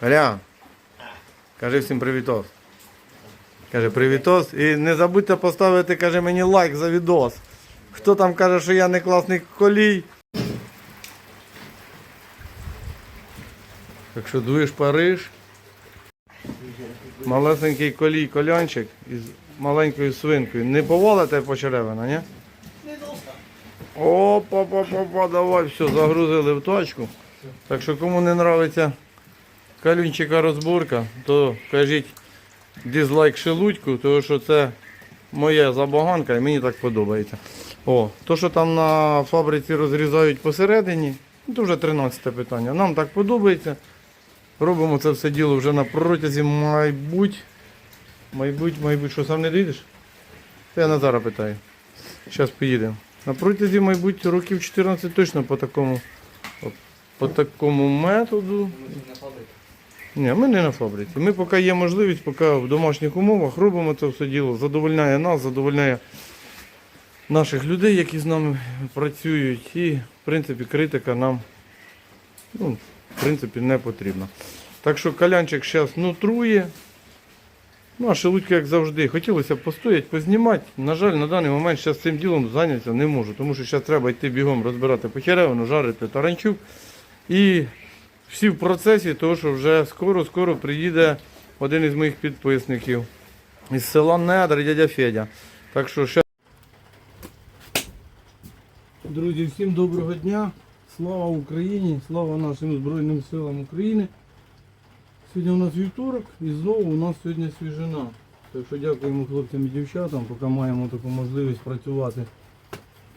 Колян, кажи всім привітос. Каже, привітос. І не забудьте поставити, каже, мені лайк за відос. Хто там каже, що я не класний колій. Так що дуєш Париж. Малесенький колій колянчик із маленькою свинкою. Не повалите по черевина, ні? Опа, па, па, па, давай, все, загрузили в точку. Так що кому не нравиться калюнчика розборка, то кажіть дизлайк шелудьку, тому що це моя забаганка і мені так подобається. О, то, що там на фабриці розрізають посередині, то вже 13 питання. Нам так подобається. Робимо це все діло вже на протязі майбуть. Майбуть, майбуть, що сам не доїдеш? Та я Назара питаю. Зараз поїдемо. На протязі, мабуть, років 14 точно по такому, по такому методу. Ні, ми не на фабриці. Ми поки є можливість, поки в домашніх умовах робимо це все діло. Задовольняє нас, задовольняє наших людей, які з нами працюють. І, в принципі, критика нам ну, в принципі, не потрібна. Так що калянчик зараз нутрує. Ну, а шелудьки, як завжди, хотілося б постояти, познімати. На жаль, на даний момент зараз цим ділом зайнятися не можу, тому що зараз треба йти бігом розбирати похеревину, жарити таранчук. І всі в процесі, того, що вже скоро-скоро приїде один із моїх підписників із села Недр, дядя Федя. Так що ще. Друзі, всім доброго дня. Слава Україні, слава нашим Збройним силам України. Сьогодні у нас вівторок і знову у нас сьогодні свіжина. Так що дякуємо хлопцям і дівчатам, поки маємо таку можливість працювати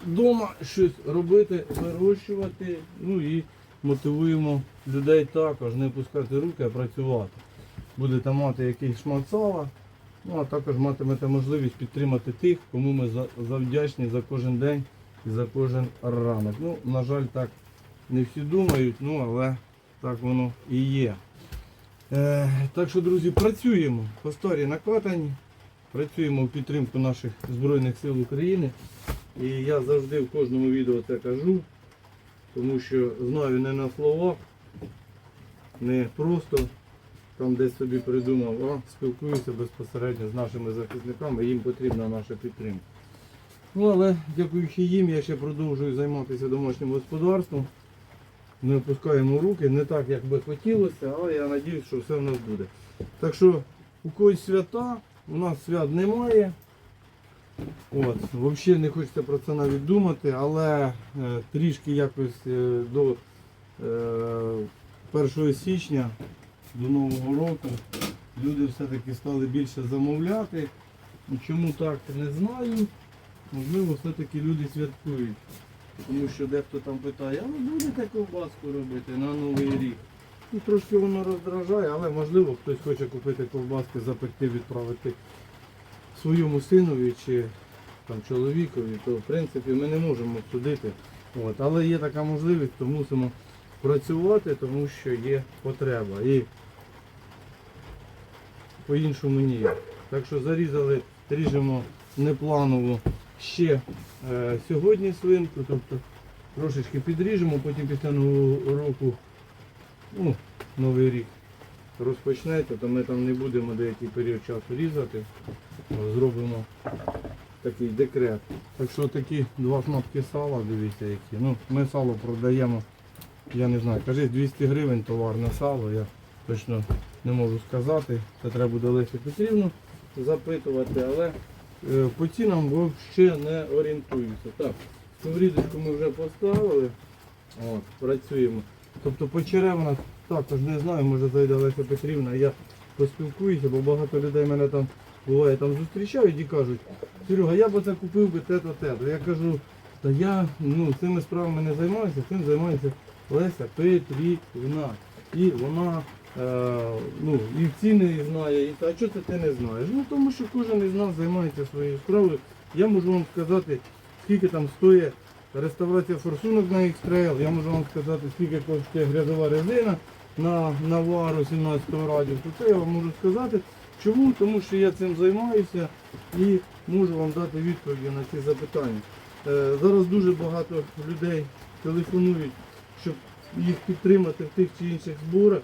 вдома, щось робити, вирощувати. Ну і мотивуємо людей також не пускати руки, а працювати. Будете мати якийсь шмат сала, ну а також матимете можливість підтримати тих, кому ми завдячні за кожен день і за кожен ранок. Ну, на жаль, так не всі думають, ну але так воно і є. Е, так що, друзі, працюємо по старій накатані, працюємо в підтримку наших Збройних сил України. І я завжди в кожному відео це кажу, тому що знаю не на словах, не просто там десь собі придумав, а спілкуюся безпосередньо з нашими захисниками, їм потрібна наша підтримка. Ну, але дякуючи їм, я ще продовжую займатися домашнім господарством. Не опускаємо руки, не так, як би хотілося, але я сподіваюся, що все в нас буде. Так що у когось свята, у нас свят немає. От, Взагалі не хочеться про це навіть думати, але е, трішки якось е, до е, 1 січня, до Нового року, люди все-таки стали більше замовляти. Чому так, не знаю. Можливо, все-таки люди святкують. Тому що дехто там питає, а ви будете ковбаску робити на Новий рік? Ну, трошки воно роздражає, але можливо хтось хоче купити ковбаски, запекти, відправити своєму синові чи там, чоловікові, то в принципі ми не можемо судити. От. Але є така можливість, то мусимо працювати, тому що є потреба. І по-іншому ніяк. Так що зарізали, ріжемо непланово ще е, сьогодні свинку, тобто трошечки підріжемо, потім після нового року, ну, новий рік розпочнеться, то ми там не будемо деякий період часу різати, зробимо такий декрет. Так що такі два шматки сала, дивіться які. Ну, ми сало продаємо, я не знаю, кажись 200 гривень товарне сало, я точно не можу сказати. Це треба буде Лесі Петрівну запитувати, але е, по цінам взагалі не орієнтуюся. Так, сковорідочку ми вже поставили. От, працюємо. Тобто по черевнах також не знаю, може зайде Леся Петрівна, я поспілкуюся, бо багато людей мене там буває там зустрічають і кажуть, Серега, я б це купив би те-то, те-то. Я кажу, та я ну, цими справами не займаюся, цим займається Леся Петрівна. І вона е, ну, і ціни знає, і а чого це ти не знаєш? Ну тому що кожен із нас займається своєю справою. Я можу вам сказати, скільки там стоїть реставрація форсунок на X-Trail, я можу вам сказати, скільки коштує грязова резина на Навару 17 радіусу. Це я вам можу сказати. Чому? Тому що я цим займаюся і можу вам дати відповіді на ці запитання. Е, зараз дуже багато людей телефонують, щоб їх підтримати в тих чи інших зборах.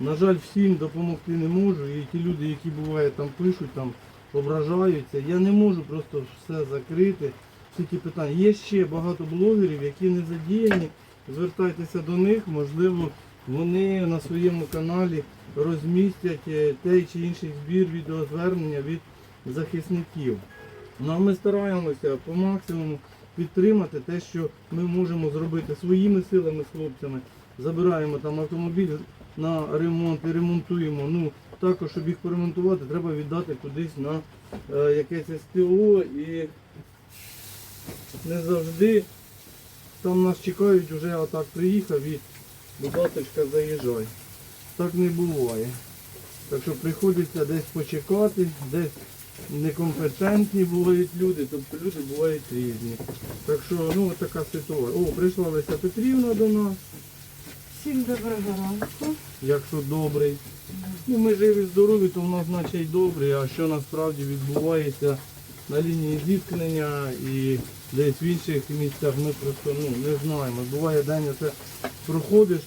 На жаль, всім допомогти не можу. І ті люди, які буває там пишуть, там ображаються. Я не можу просто все закрити. Всі ті питання. Є ще багато блогерів, які не задіяні. Звертайтеся до них, можливо, вони на своєму каналі розмістять е, той чи інший збір відеозвернення від захисників. Ну, а ми стараємося по максимуму підтримати те, що ми можемо зробити своїми силами з хлопцями. Забираємо там автомобіль на ремонт і ремонтуємо. Ну, також, щоб їх поремонтувати, треба віддати кудись на е, якесь СТО і не завжди там нас чекають, вже отак приїхав і будь ласочка, заїжджай. Так не буває. Так що приходиться десь почекати, десь некомпетентні бувають люди, тобто люди бувають різні. Так що ну така ситуація. О, прийшла Леся Петрівна до нас, Всім доброго ранку. якщо добрий. Ну, ми живі, здорові, то в нас наче й добрий, а що насправді відбувається на лінії зіткнення і десь в інших місцях ми просто ну, не знаємо. Буває день це проходиш,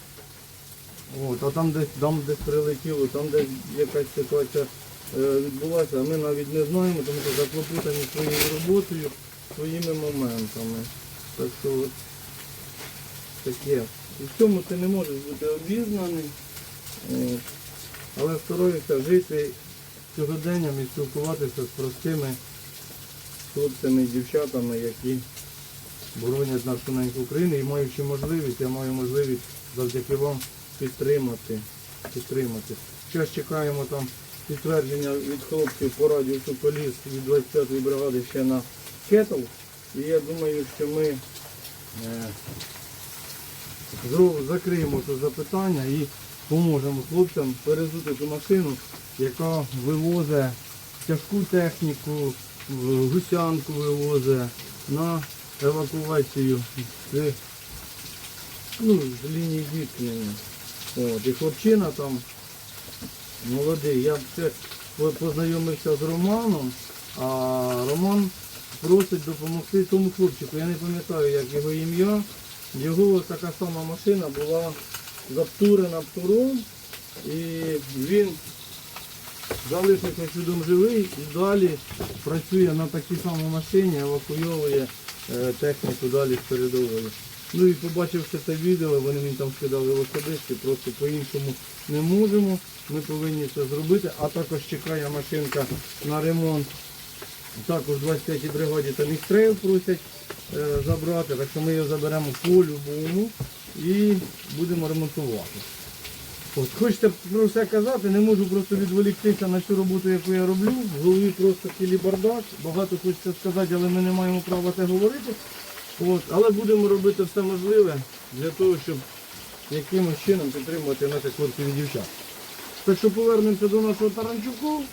от, а там десь, там десь прилетіло, там десь якась ситуація е, відбулася, а ми навіть не знаємо, тому що заклопотані своєю роботою, своїми моментами. Так що от таке. І в цьому ти не можеш бути обізнаний. Але стараюся жити сьогоденням і спілкуватися з простими хлопцями і дівчатами, які боронять нашу неньку Україну і маючи можливість, я маю можливість завдяки вам підтримати. підтримати. Зараз чекаємо там підтвердження від хлопців по радіо Соколіс від 25-ї бригади ще на кетл. І я думаю, що ми е, закриємо це запитання і поможемо хлопцям перезути ту машину, яка вивозить тяжку техніку, гусянку вивозить на евакуацію з, ну, лінії зіткнення. От, і хлопчина там молодий. Я по- познайомився з Романом, а Роман просить допомогти тому хлопчику. Я не пам'ятаю, як його ім'я. Його така сама машина була заптурена птуром, і він залишився чудом живий і далі працює на такій самій машині, евакуйовує е, техніку далі з передової. Ну і побачивши це відео, вони мені там скидали в просто по-іншому не можемо. Ми повинні це зробити, а також чекає машинка на ремонт. Також в 23-й бригаді там їх просять е, забрати, так що ми його заберемо по-любому і будемо ремонтувати. От, хочете про все казати, не можу просто відволіктися на цю роботу, яку я роблю. В голові просто бардак. Багато хочеться сказати, але ми не маємо права це говорити. От, але будемо робити все можливе для того, щоб якимось чином підтримувати наших хлопців і дівчат. Так що повернемося до нашого Таранчуку.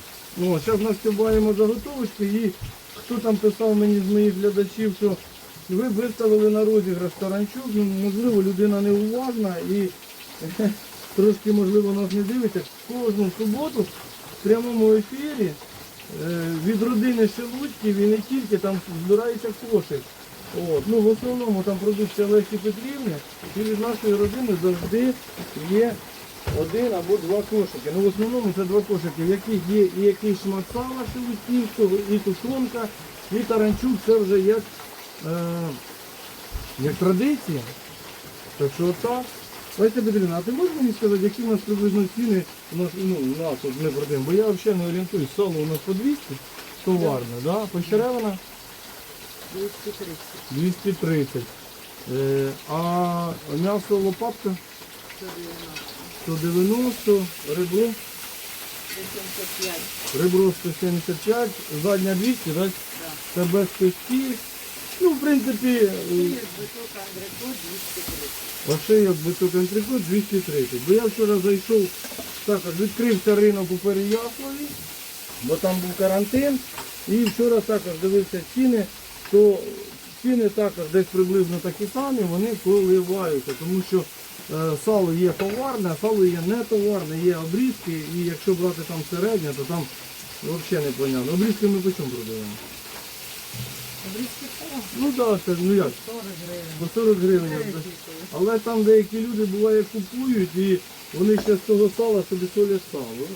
О, зараз настюбаємо заготовочки і хто там писав мені з моїх глядачів, що ви виставили на розіграш Таранчук, ну, можливо, людина неуважна і трошки, можливо, нас не дивиться. Кожну суботу в прямому ефірі е, від родини Шелудьків і не тільки там збирається кошик. От. Ну, в основному там продукція Лесі Петрівни і від нашої родини завжди є один або два кошики. Ну, в основному це два кошики, в яких є і якийсь шмат сала шелудьківського, і тушонка, і таранчук. Це вже як, е, як традиція. Так що отак. Леся Петрівна, а ти можеш мені сказати, які у нас приблизно ціни у нас, ну, у нас от ми продаємо? Бо я взагалі не орієнтуюсь. Сало у нас по 200, товарне, да? Почеревина 230. 230. Е, а м'ясо лопатка 190, ребро, 85. ребро 175, задня 200, так? Да. Це без кості. Ну, в принципі, висока Андреко 230. Ошейок високий антрикот 230. Бо я вчора зайшов, також відкрився ринок у Переяславі, бо там був карантин. І вчора також дивився ціни, то ціни також десь приблизно такі самі, вони коливаються, тому що е, сало є товарне, а сало є не товарне, є обрізки, і якщо брати там середнє, то там взагалі не понятно. Обрізки ми по чому продаємо? Ну так, да, це ну як, 40 гривень. по 40 гривень. Деякі. Але там деякі люди буває купують і вони ще з того сала собі солять сало.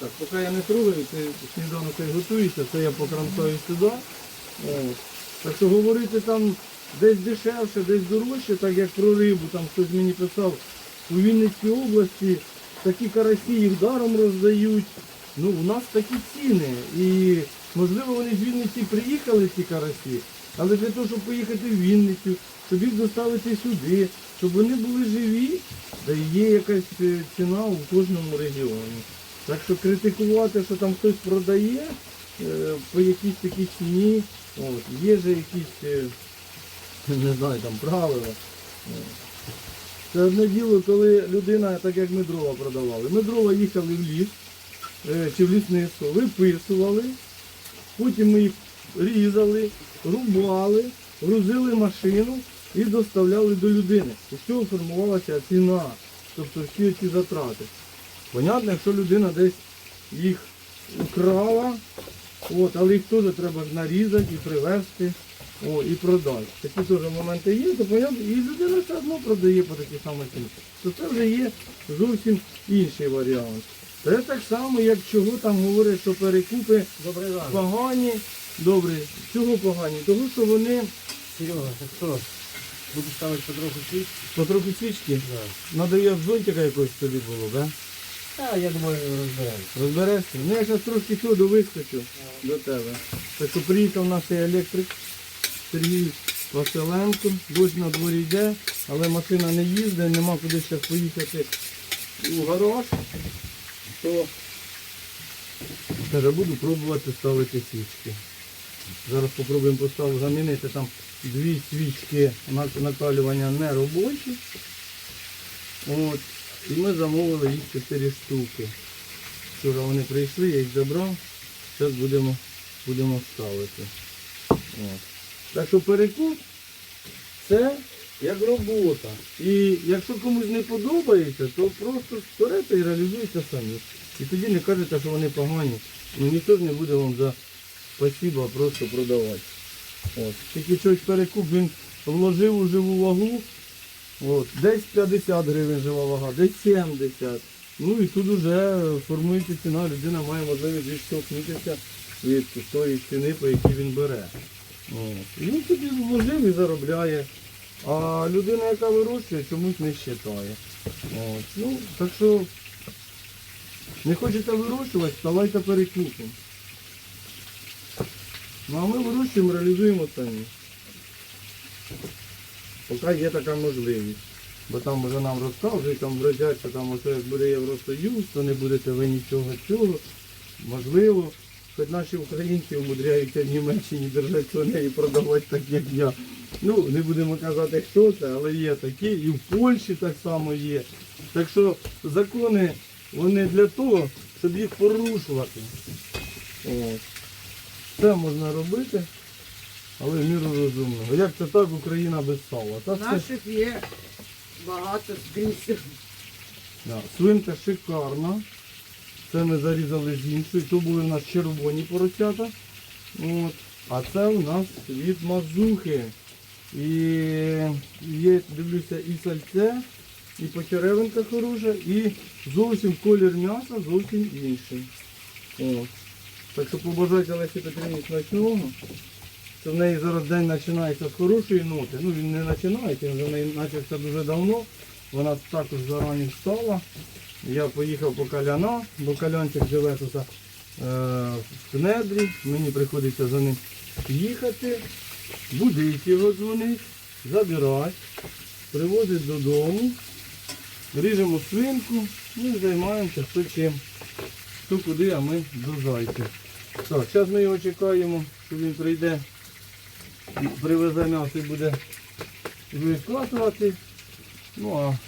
Так, поки я не трогаю, це сніданок хай готується, це я покрамсаю сюди. От. Так що говорити там десь дешевше, десь дорожче, так як про рибу, там хтось мені писав, у Вінницькій області такі карасі їх даром роздають. Ну, у нас такі ціни. І можливо вони з Вінниці приїхали ці карасі, але для того, щоб поїхати в Вінницю, щоб їх доставити сюди, щоб вони були живі, та є якась е, ціна у кожному регіоні. Так що критикувати, що там хтось продає е, по якійсь такій ціні, от, є же якісь, е, не знаю, там правила. Це одне діло, коли людина, так як ми дрова продавали. Ми дрова їхали в ліс чи в лісництво, виписували, потім ми їх різали, рубали, грузили машину і доставляли до людини. З цього формувалася ціна, тобто всі ці затрати. Понятно, якщо людина десь їх украла, от, але їх теж треба нарізати і привезти о, і продати. Такі теж моменти є, то понятно, і людина все одно продає по такій самій ціні. То це вже є зовсім інший варіант. Це так само, як чого там говорять, що перекупи Добрий ранок. погані. Добре, чого погані? Тому що вони Серега, так що? Буду ставити потроху світ? потроху свічки. Да. Надає зонтика якогось тобі було, да? А, я думаю, розберемо. Розберешся? Ну я зараз трошки сюди вискочу до тебе. Так що приїхав наш електрик Сергій Василенко. Дощ на дворі йде, але машина не їздить, нема куди зараз поїхати у гараж. То каже, буду пробувати ставити свічки. Зараз спробуємо поставити, замінити там дві свічки на- накалювання неробочі. От. І ми замовили їх 4 штуки. Вчора вони прийшли, я їх забрав. Зараз будемо, будемо ставити. От. Так що перекуп це як робота. І якщо комусь не подобається, то просто берете і реалізуєте самі. І тоді не кажете, що вони погані. Ну ніхто ж не буде вам за спасибо просто продавати. От. Тільки щось перекуп він вложив у живу вагу. От. Десь 50 гривень жива вага, десь 70. Ну і тут вже формується ціна, людина має можливість відштовхнутися від тої ціни, по якій він бере. От. І він собі вложив і заробляє. А людина, яка вирощує, чомусь не вважає. От. Ну, так що не хочете вирощувати, ставайте перекупом. Ну а ми вирощуємо, реалізуємо самі. Поки є така можливість. Бо там вже нам розказують, там вродять, що там оце як буде Євросоюз, то не будете ви нічого цього. Можливо, хоч наші українці умудряються в Німеччині держати свиней і продавати так, як я. Ну, не будемо казати, хто це, але є такі. І в Польщі так само є. Так що закони вони для того, щоб їх порушувати. От. Це можна робити, але в міру розумного. Як це так Україна без сала? Так це Наших є багато скрізь. Да, свинка шикарна. Це ми зарізали з іншої. То були у нас червоні поросята. От. А це у нас від мазухи. І є, дивлюся, і сальце, і почеревинка хороша, і зовсім колір м'яса зовсім інший. От. Так що побажайте Лесі Петрівні смачного. Це в неї зараз день починається з хорошої ноти. Ну він не починається, він вже почався дуже давно. Вона також зарані встала. Я поїхав по каляна, бо калянчик живе тут е, в кнедрі. Мені приходиться за ним їхати, будити його дзвонить, забирати, привозить додому, ріжемо свинку ну, і займаємося чим. Хто куди, а ми до зайки. Так, зараз ми його чекаємо, що він прийде, привезе м'ясо і буде викатувати. Ну а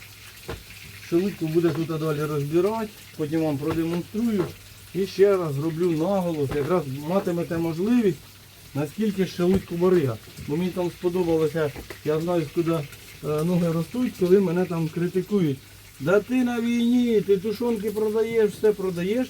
шелудьку буде тут далі розбирати, потім вам продемонструю. І ще раз зроблю наголос, якраз матимете можливість, наскільки шелудьку барига. Бо мені там сподобалося, я знаю, куди е, ноги ростуть, коли мене там критикують. Да ти на війні, ти тушонки продаєш, все продаєш.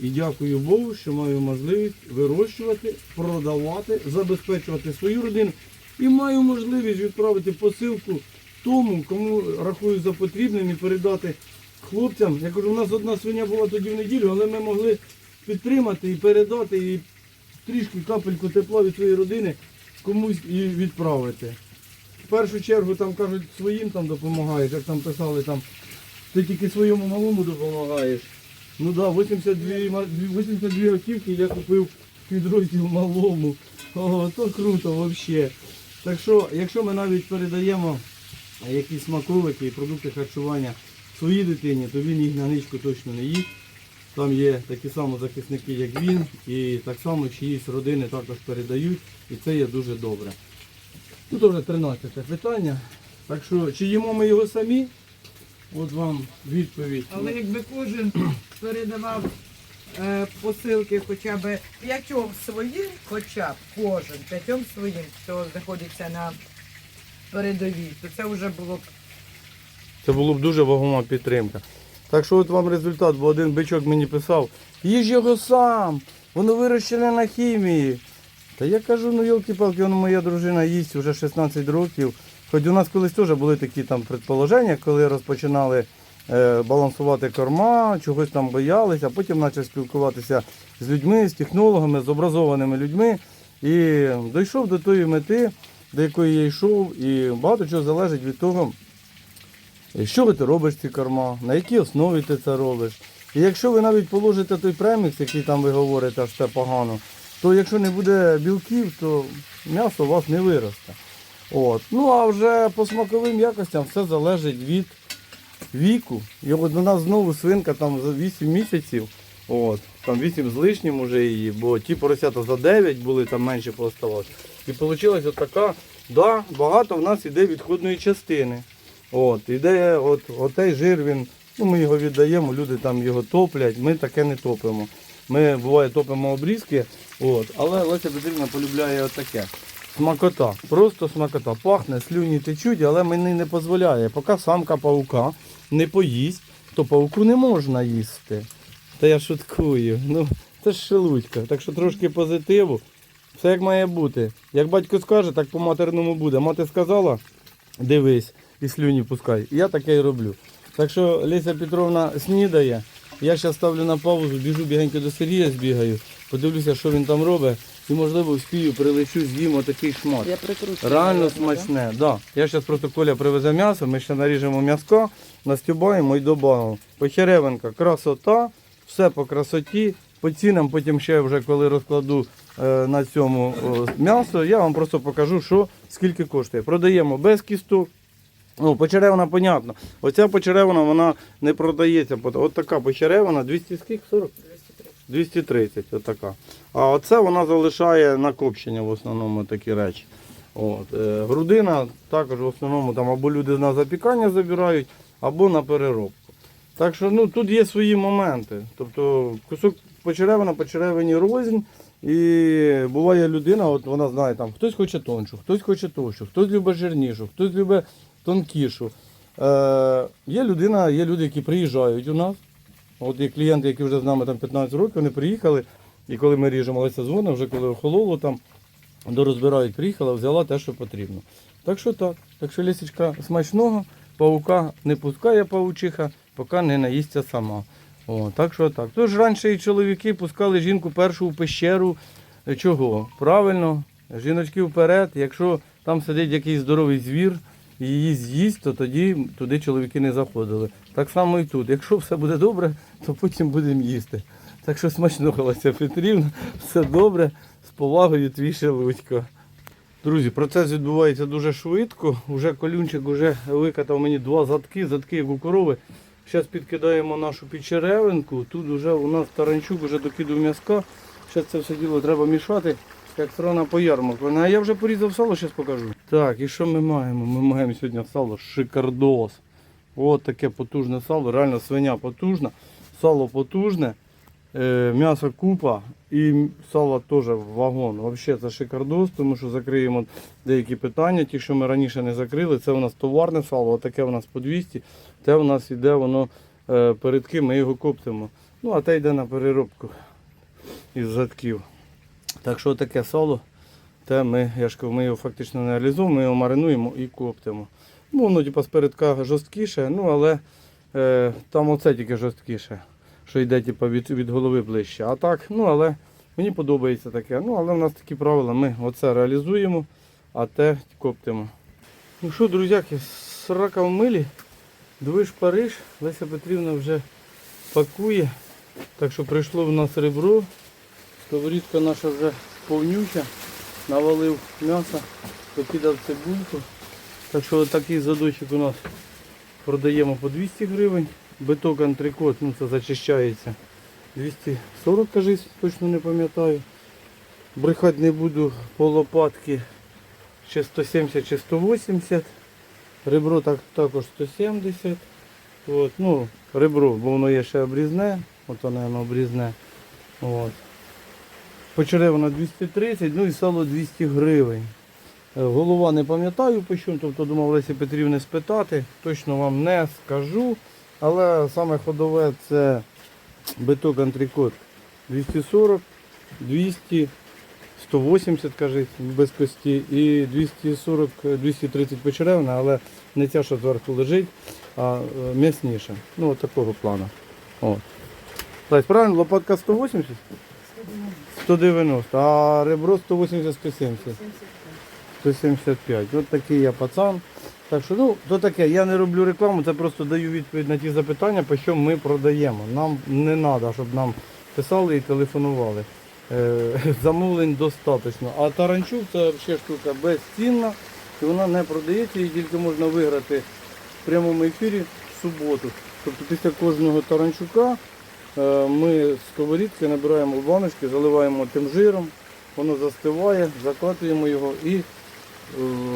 І дякую Богу, що маю можливість вирощувати, продавати, забезпечувати свою родину. І маю можливість відправити посилку тому, кому рахую за потрібним і передати хлопцям. Я кажу, у нас одна свиня була тоді в неділю, але ми могли підтримати і передати, і трішки капельку тепла від своєї родини комусь і відправити. В першу чергу там кажуть, своїм там допомагаєш, як там писали, там, ти тільки своєму малому допомагаєш. Ну так, да, 82, ма- 82 автівки я купив підрозділ малому. О, то круто взагалі. Так що, якщо ми навіть передаємо якісь смаколики і продукти харчування своїй дитині, то він їх на ничку точно не їсть. Там є такі самі захисники, як він, і так само чиїсь родини також передають, і це є дуже добре. Тут вже 13 питання. Так що, чи їмо ми його самі? От вам відповідь. Але якби кожен передавав е, посилки хоча б п'ятьом своїм, хоча б кожен п'ятьом своїм, хто знаходиться на передовій, то це вже було б Це було б дуже вагома підтримка. Так що от вам результат, бо один бичок мені писав, їж його сам, воно вирощене на хімії. Та я кажу, ну йолки-палки, воно моя дружина їсть вже 16 років. Хоч у нас колись теж були такі там предположення, коли розпочинали е, балансувати корма, чогось там боялися, а потім почав спілкуватися з людьми, з технологами, з образованими людьми. І дійшов до тої мети, до якої я йшов, і багато чого залежить від того, що ти робиш ці корма, на якій основі ти це робиш. І якщо ви навіть положите той премікс, який там ви говорите, що це погано, то якщо не буде білків, то м'ясо у вас не виросте. От. Ну а вже по смаковим якостям все залежить від віку. І от у нас знову свинка там за 8 місяців. От, там 8 з лишнім уже її, бо ті поросята за 9 були, там менше поставалось. І вийшла така, да, багато в нас іде відходної частини. От, іде от, отей жир, він, ну ми його віддаємо, люди там його топлять, ми таке не топимо. Ми буває топимо обрізки, от, але Леся Петрівна полюбляє отаке. Смакота, просто смакота. Пахне, слюні течуть, але мені не дозволяє. Поки самка паука не поїсть, то пауку не можна їсти. Та я шуткую. Ну, це ж шелудька. Так що трошки позитиву. Все як має бути. Як батько скаже, так по матерному буде. Мати сказала, дивись і слюні пускай. І я таке і роблю. Так що Леся Петровна снідає. Я зараз ставлю на паузу, біжу бігенько до Сергія, збігаю, подивлюся, що він там робить. І можливо вспію, прилечу, з'їм отакий шмат. я прикручую. Реально смачне, да. Я зараз просто Коля привезе м'ясо, ми ще наріжемо м'яско, настюбаємо і додамо. Почеревинка, красота, все по красоті. По цінам, потім ще вже коли розкладу е, на цьому м'ясо, я вам просто покажу, що скільки коштує. Продаємо без кісток. Ну, почеревина, понятно. Оця почеревина вона не продається. От така почеревина 200 скільки? 40? 230, отака. А оце вона залишає на копчення в основному такі речі. От. е, Грудина також в основному там або люди на запікання забирають, або на переробку. Так що ну, тут є свої моменти. Тобто кусок почеревина, почеревині рознь. І буває людина, от вона знає, там, хтось хоче тоншу, хтось хоче товщу, хтось любить жирнішу, хтось любить тонкішу. Е, є людина, є люди, які приїжджають у нас. От є клієнти, які вже з нами там 15 років, вони приїхали, і коли ми ріжемо Леся дзвона, вже коли охололо там, дорозбирають, приїхала, взяла те, що потрібно. Так що так. Так що лісічка смачного, паука не пускає паучиха, поки не наїсться сама. О, так що так. Тож раніше і чоловіки пускали жінку першу в пещеру. Чого? Правильно, жіночки вперед. Якщо там сидить якийсь здоровий звір і її з'їсть, то тоді туди чоловіки не заходили. Так само і тут. Якщо все буде добре, то потім будемо їсти. Так що смачного, Леся Петрівна, все добре, з повагою твій Шелудько. Друзі, процес відбувається дуже швидко. Уже колюнчик вже викатав мені два задки, задки як у корови. Зараз підкидаємо нашу підчеревинку. Тут вже у нас таранчук вже докидав м'язка. Зараз це все діло треба мішати, як срана по ярмарку. Ну, А я вже порізав сало, зараз покажу. Так, і що ми маємо? Ми маємо сьогодні сало шикардос. Ось таке потужне сало, реально свиня потужна, сало потужне, е, м'ясо купа і сало теж вагон. Взагалі це шикардос, тому що закриємо деякі питання, ті, що ми раніше не закрили. Це у нас товарне сало, отаке у нас по 200, те у нас йде воно е, передки, ми його коптимо. Ну, а те йде на переробку із задків. Так що таке сало, те ми, я ж кажу, ми його фактично не реалізуємо, ми його маринуємо і коптимо. Ну, воно типу, з передка жорсткіше, ну але Е, там оце тільки жорсткіше, що йде типу, від, від голови ближче. А так, ну але мені подобається таке. Ну, але в нас такі правила, ми оце реалізуємо, а те коптимо. Ну що, друзяки, срака в милі, движ Париж, Леся Петрівна вже пакує. Так що прийшло в нас ребро. Сковорідка наша вже повнюча. Навалив м'ясо, покидав цибульку. Так що такий задочок у нас продаємо по 200 гривень. Биток антрикот, ну це зачищається. 240, кажись, точно не пам'ятаю. Брехати не буду по лопатки ще 170 чи 180. Ребро так, також 170. От, ну, ребро, бо воно є ще обрізне. От воно обрізне. От. Почеревина 230, ну і сало 200 гривень. Е, Голова не пам'ятаю по чому, тобто думав Лесі Петрівни спитати, точно вам не скажу. Але саме ходове це биток антрикот 240, 200, 180, кажуть, без кості, і 240, 230 почеревна, але не ця, що зверху лежить, а е, м'ясніша. Ну, от такого плану. От. Правильно, лопатка 180? 190, а ребро 180 170. 175. От такий я пацан. Так що, ну, то таке, я не роблю рекламу, це просто даю відповідь на ті запитання, по що ми продаємо. Нам не треба, щоб нам писали і телефонували. Е, замовлень достатньо. А таранчук це взагалі штука безцінна, і вона не продається, її тільки можна виграти в прямому ефірі в суботу. Тобто після кожного таранчука е, ми з сковорідки набираємо в баночки, заливаємо тим жиром, воно застиває, закатуємо його і е,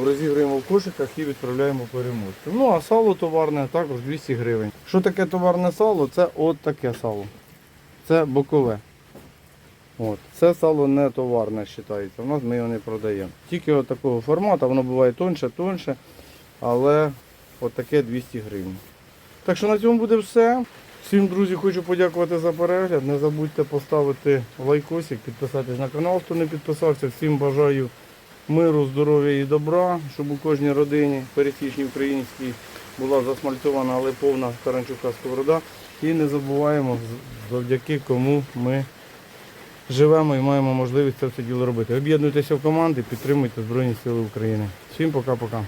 розіграємо в кошиках і відправляємо переможцям. Ну а сало товарне також 200 гривень. Що таке товарне сало? Це от таке сало. Це бокове. От. Це сало не товарне вважається. У нас ми його не продаємо. Тільки от такого формату, воно буває тонше, тонше, але от таке 200 гривень. Так що на цьому буде все. Всім, друзі, хочу подякувати за перегляд. Не забудьте поставити лайкосик, підписатись на канал, хто не підписався. Всім бажаю миру, здоров'я і добра, щоб у кожній родині пересічній українській була засмальцьована, але повна таранчука сковорода. І не забуваємо, завдяки кому ми живемо і маємо можливість це все діло робити. Об'єднуйтеся в команди, підтримуйте Збройні Сили України. Всім пока-пока.